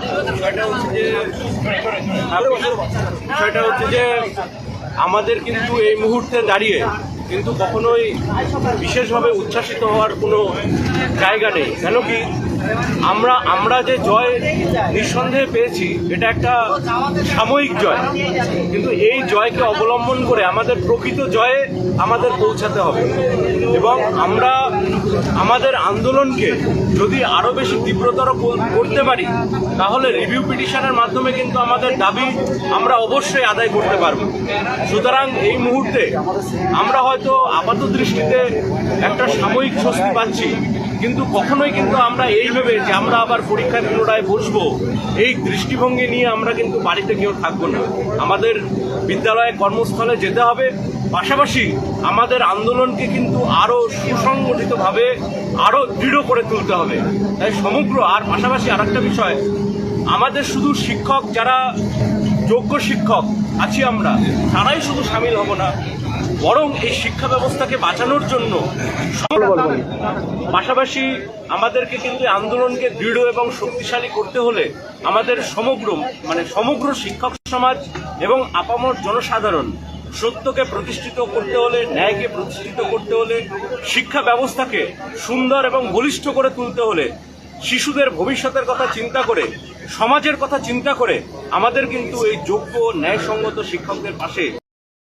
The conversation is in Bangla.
বিষয়টা হচ্ছে যে বিষয়টা হচ্ছে যে, আমাদের কিন্তু এই মুহূর্তে দাঁড়িয়ে কিন্তু কখনোই বিশেষভাবে উচ্ছ্বাসিত হওয়ার কোনো জায়গা নেই। কেন কি আমরা আমরা যে জয় নিঃসন্দেহে পেয়েছি, এটা একটা সাময়িক জয়। কিন্তু এই জয়কে অবলম্বন করে আমাদের প্রকৃত জয়ে আমাদের পৌঁছাতে হবে। এবং আমরা আমাদের আন্দোলনকে যদি আরও বেশি তীব্রতর করতে পারি, তাহলে রিভিউ পিটিশনের মাধ্যমে কিন্তু আমাদের দাবি আমরা অবশ্যই আদায় করতে পারব। সুতরাং এই মুহূর্তে আমরা হয়তো আপাত দৃষ্টিতে একটা সাময়িক স্বস্তি পাচ্ছি। কিন্তু কখনোই কিন্তু আমরা এই ভেবে যে আমরা আবার পরীক্ষা পুনরায় বসবো, এই দৃষ্টিভঙ্গি নিয়ে আমরা কিন্তু বাড়িতে কেউ থাকব না। আমাদের বিদ্যালয়ে কর্মস্থলে যেতে হবে, পাশাপাশি আমাদের আন্দোলনকে কিন্তু আরও সুসংগঠিতভাবে আরও দৃঢ় করে তুলতে হবে। তাই সমগ্র আর পাশাপাশি আরেকটা বিষয়, আমাদের শুধু শিক্ষক যারা যোগ্য শিক্ষক আছি আমরা, তারাই শুধু সামিল হব না, বরং এই শিক্ষা ব্যবস্থাকে বাঁচানোর জন্য পাশাপাশি আমাদেরকে কিন্তু আন্দোলনকে দৃঢ় এবং শক্তিশালী করতে হলে আমাদের সমগ্র মানে সমগ্র শিক্ষক সমাজ এবং আপামর জনসাধারণ সত্যকে প্রতিষ্ঠিত করতে হলে, ন্যায়কে প্রতিষ্ঠিত করতে হলে, শিক্ষা ব্যবস্থাকে সুন্দর এবং বলিষ্ঠ করে তুলতে হলে, শিশুদের ভবিষ্যতের কথা চিন্তা করে সমাজের কথা চিন্তা করে আমাদের কিন্তু এই যোগ্য ন্যায়সঙ্গত শিক্ষকদের পাশে